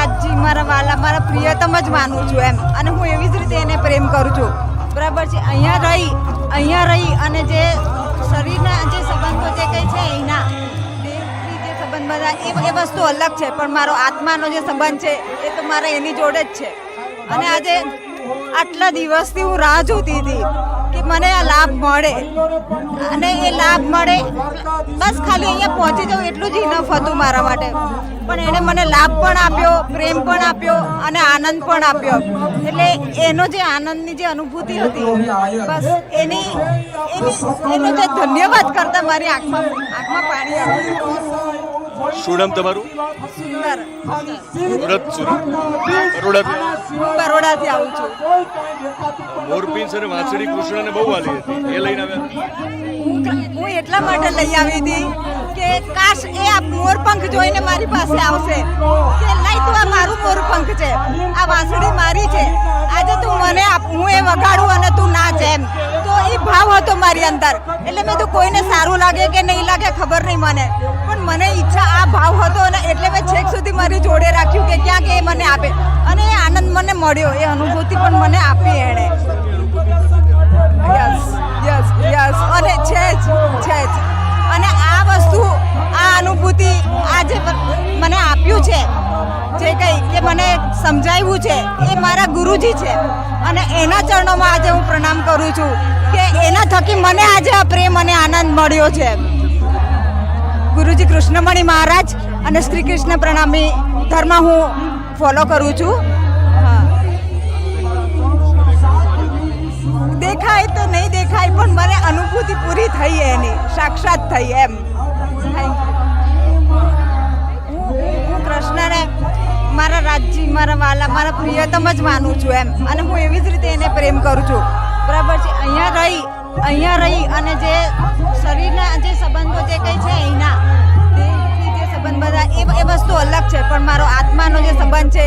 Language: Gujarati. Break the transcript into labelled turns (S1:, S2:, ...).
S1: રાજજી મારા વાલા, મારા પ્રિયતમ જ માનું છું એમ. અને હું એવી જ રીતે એને પ્રેમ કરું છું. બરાબર છે? અહીંયા રહી અહીંયા રહી અને જે શરીરના જે સંબંધો જે કંઈ છે એના દેહથી જે સંબંધ બધા એ વસ્તુ અલગ છે, પણ મારો આત્માનો જે સંબંધ છે, એ તો મારા એની જોડે જ છે. અને આજે આટલા દિવસથી હું રાહ જોતી હતી કે મને આ લાભ મળે. અને એ લાભ મળે, બસ ખાલી અહીંયા પહોંચી જાઉં, એટલું જ ઇનફ હતું મારા માટે. પણ એણે મને લાભ પણ આપ્યો, પ્રેમ પણ આપ્યો અને આનંદ પણ આપ્યો. એટલે એનો જે આનંદની જે અનુભૂતિ હતી, બસ એની એની, એનો જે ધન્યવાદ કરતા મારી આંખમાં આંખમાં પાણી આવ્યું.
S2: શું નામ તમારું?
S1: સુંદર.
S2: સુરત સુરત. બરોડાથી
S1: બરોડાથી આવું છું.
S2: મોરપીંછ અને વાંસળી કૃષ્ણને બહુ વાલી હતી. એ લઈને આવ્યા
S1: હું એટલા માટે લઈ આવી હતી કે કાશ એ આ મોરપંખ જોઈને મારી પાસે આવશે. કે લઈ તું આ મારું મોરપંખ છે. આ વાંસળી મારી છે. આજે તું મને હું એ વગાડું અને તું નાચ એમ તો મારી અંદર. એટલે મેં તો કોઈને સારું લાગે કે નહીં લાગે ખબર નહીં મને. પણ મને ઈચ્છા આ ભાવ હતો અને એટલે મેં છેક સુધી મારી જોડે રાખ્યું કે ક્યાંક એ મને આપે. અને એ આનંદ મને મળ્યો, એ અનુભૂતિ પણ મને આપી એણે. યસ યસ યસ અને છે જ છે જ. અને આ વસ્તુ, આ અનુભૂતિ આ જે મને આપ્યું છે. જે કંઈ કે મને સમજાવ્યું છે, એ મારા ગુરુજી છે. અને એના ચરણોમાં આજે હું પ્રણામ કરું છું કે એના થકી મને આજે આ પ્રેમ અને આનંદ મળ્યો છે. ગુરુજી કૃષ્ણમણી મહારાજ અને શ્રી કૃષ્ણ પ્રણામી ધર્મ હું ફોલો કરું છું. દેખાય તો નહીં દેખાય, પણ મને અનુભૂતિ પૂરી થઈ એની, સાક્ષાત થઈ એમ. Thank you. મારા રાજજી મારા વાલા, મારા પ્રિયતમ જ માનું છું એમ. અને હું એવી જ રીતે એને પ્રેમ કરું છું. બરાબર છે? અહીંયા રહી અહીંયા રહી અને જે શરીરના જે સંબંધો જે કંઈ છે અહીંના જે સંબંધ બધા એ વસ્તુ અલગ છે. પણ મારો આત્માનો જે સંબંધ છે